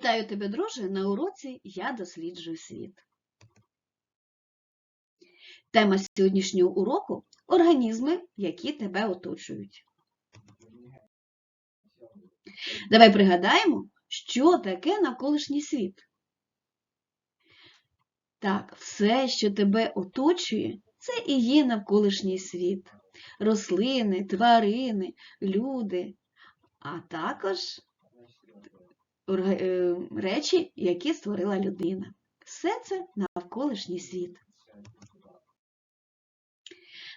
Вітаю тебе, друже, на уроці Я досліджую світ. Тема сьогоднішнього уроку організми, які тебе оточують. Давай пригадаємо, що таке навколишній світ. Так, все, що тебе оточує, це і є навколишній світ. Рослини, тварини, люди, а також речі, які створила людина. Все це навколишній світ.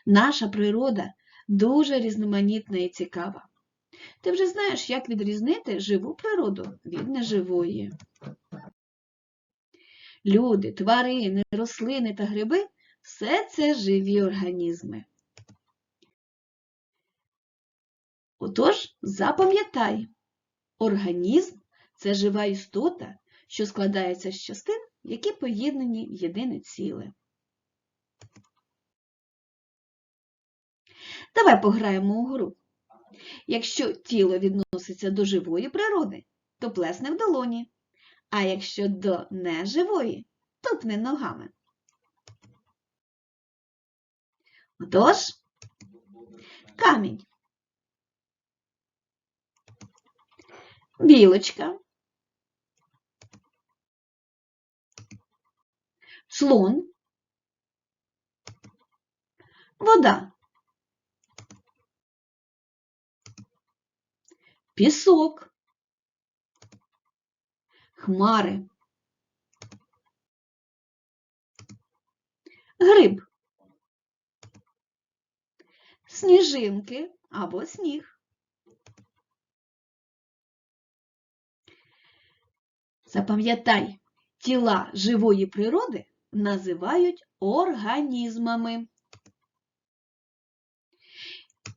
Наша природа дуже різноманітна і цікава. Ти вже знаєш, як відрізнити живу природу від неживої. Люди, тварини, рослини та гриби все це живі організми. Отож, запам'ятай, організм це жива істота, що складається з частин, які поєднані в єдине ціле. Давай пограємо у гру. Якщо тіло відноситься до живої природи, то плесне в долоні, а якщо до неживої, тупне ногами. Отож, камінь, білочка, слон, вода, пісок, хмари, гриб, сніжинки або сніг. Запам'ятай, тіла живої природи називають організмами.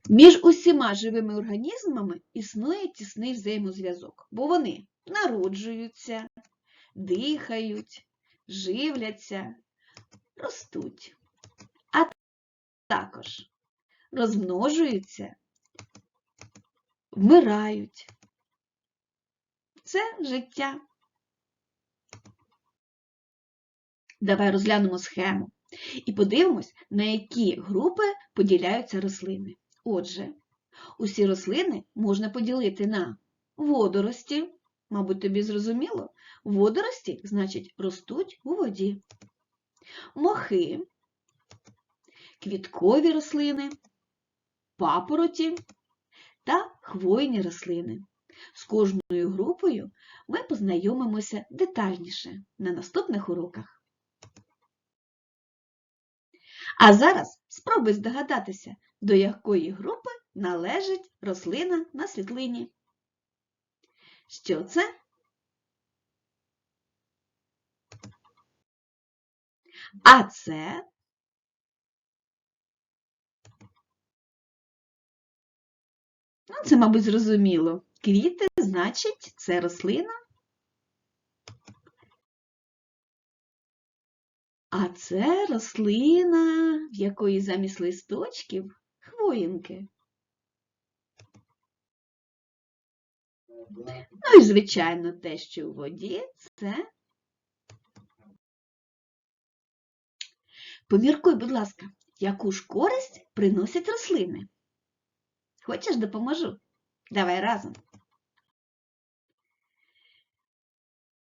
Між усіма живими організмами існує тісний взаємозв'язок, бо вони народжуються, дихають, живляться, ростуть, а також розмножуються, вмирають. Це життя. Давай розглянемо схему і подивимось, на які групи поділяються рослини. Отже, усі рослини можна поділити на водорості, мабуть, тобі зрозуміло, водорості, значить, ростуть у воді, мохи, квіткові рослини, папороті та хвойні рослини. З кожною групою ми познайомимося детальніше на наступних уроках. А зараз спробуй здогадатися, до якої групи належить рослина на світлині. Що це? А це Ну, це, мабуть, зрозуміло. Квіти, значить, це рослина. А це рослина, в якої замість листочків хвоїнки. Ну і, звичайно, те, що у воді, це. Поміркуй, будь ласка, яку ж користь приносять рослини? Хочеш, допоможу? Давай разом.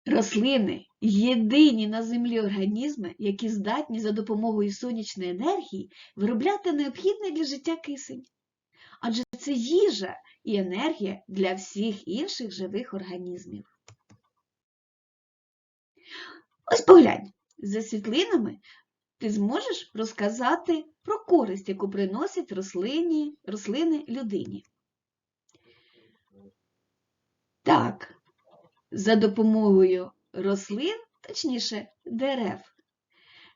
Рослини єдині на землі організми, які здатні за допомогою сонячної енергії виробляти необхідний для життя кисень. Адже це їжа і енергія для всіх інших живих організмів. Ось поглянь, за світлинами ти зможеш розказати про користь, яку приносять рослині, рослини людині. Так, за допомогою рослин, точніше дерев,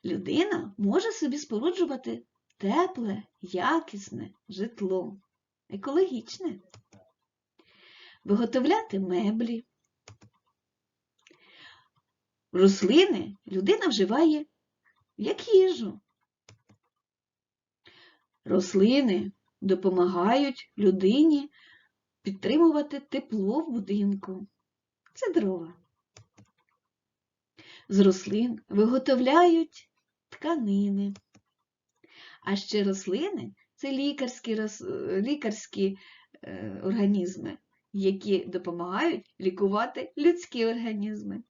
людина може собі споруджувати тепле, якісне житло, екологічне, виготовляти меблі. Рослини людина вживає як їжу. Рослини допомагають людині підтримувати тепло в будинку. Це дрова. З рослин виготовляють тканини. А ще рослини це лікарські, лікарські е, організми, які допомагають лікувати людські організми.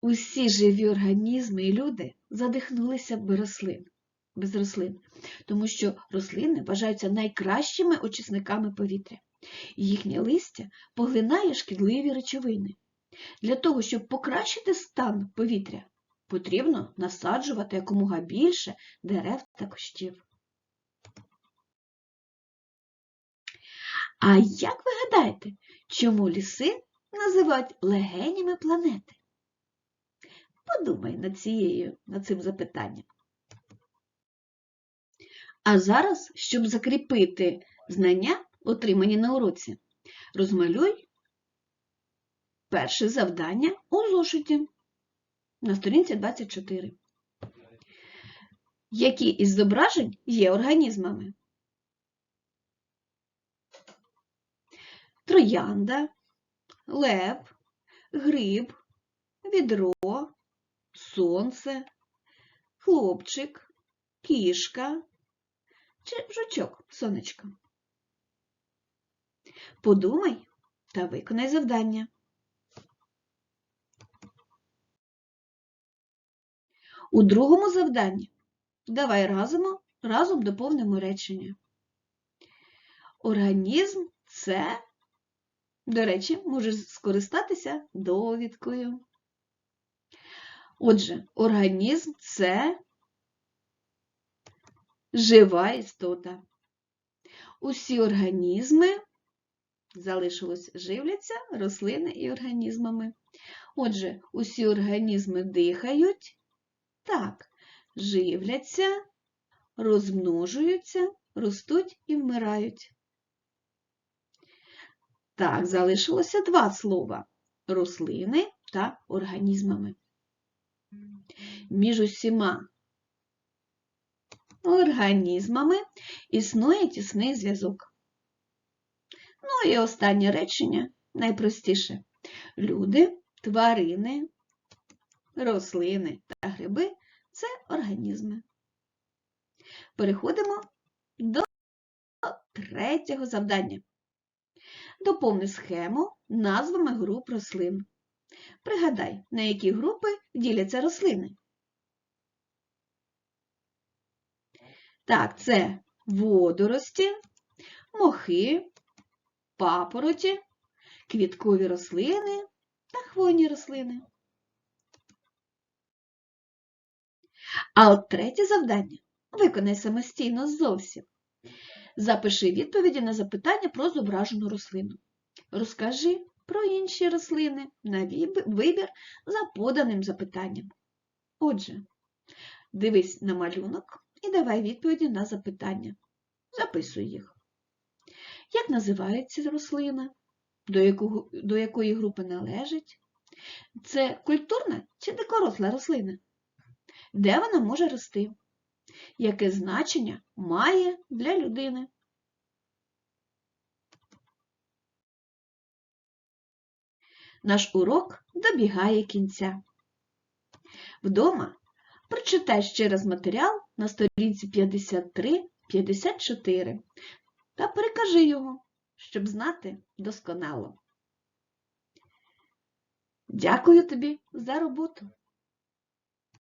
Усі живі організми і люди задихнулися б рослин, без рослин, тому що рослини вважаються найкращими очисниками повітря. Їхнє листя поглинає шкідливі речовини. Для того, щоб покращити стан повітря, потрібно насаджувати якомога більше дерев та кущів. А як ви гадаєте, чому ліси називають легенями планети? Подумай над, цією, над цим запитанням. А зараз, щоб закріпити знання, отримані на уроці, розмалюй перше завдання у зошиті на сторінці 24. Які із зображень є організмами? Троянда, лев, гриб, відро, сонце, хлопчик, кішка чи жучок, сонечко. Подумай та виконай завдання. У другому завданні давай разом, разом доповнимо речення. Організм це, до речі, можеш скористатися довідкою. Отже, організм це жива істота. Усі організми залишилось живляться рослини і організмами. Отже, усі організми дихають, так, живляться, розмножуються, ростуть і вмирають. Так, залишилося два слова рослини та організмами. Між усіма організмами існує тісний зв'язок. Ну і останнє речення найпростіше. Люди, тварини, рослини та гриби це організми. Переходимо до третього завдання. Доповни схему назвами груп рослин. Пригадай, на які групи діляться рослини. Так, це водорості, мохи, папороті, квіткові рослини та хвойні рослини. А от третє завдання виконай самостійно зовсім. Запиши відповіді на запитання про зображену рослину. Розкажи про інші рослини на вибір за поданим запитанням. Отже, дивись на малюнок і давай відповіді на запитання. Записуй їх. Як називається рослина? До, якого, до якої групи належить? Це культурна чи дикоросла рослина? Де вона може рости? Яке значення має для людини? Наш урок добігає кінця. Вдома прочитай ще раз матеріал на сторінці 53-54 та перекажи його, щоб знати досконало. Дякую тобі за роботу!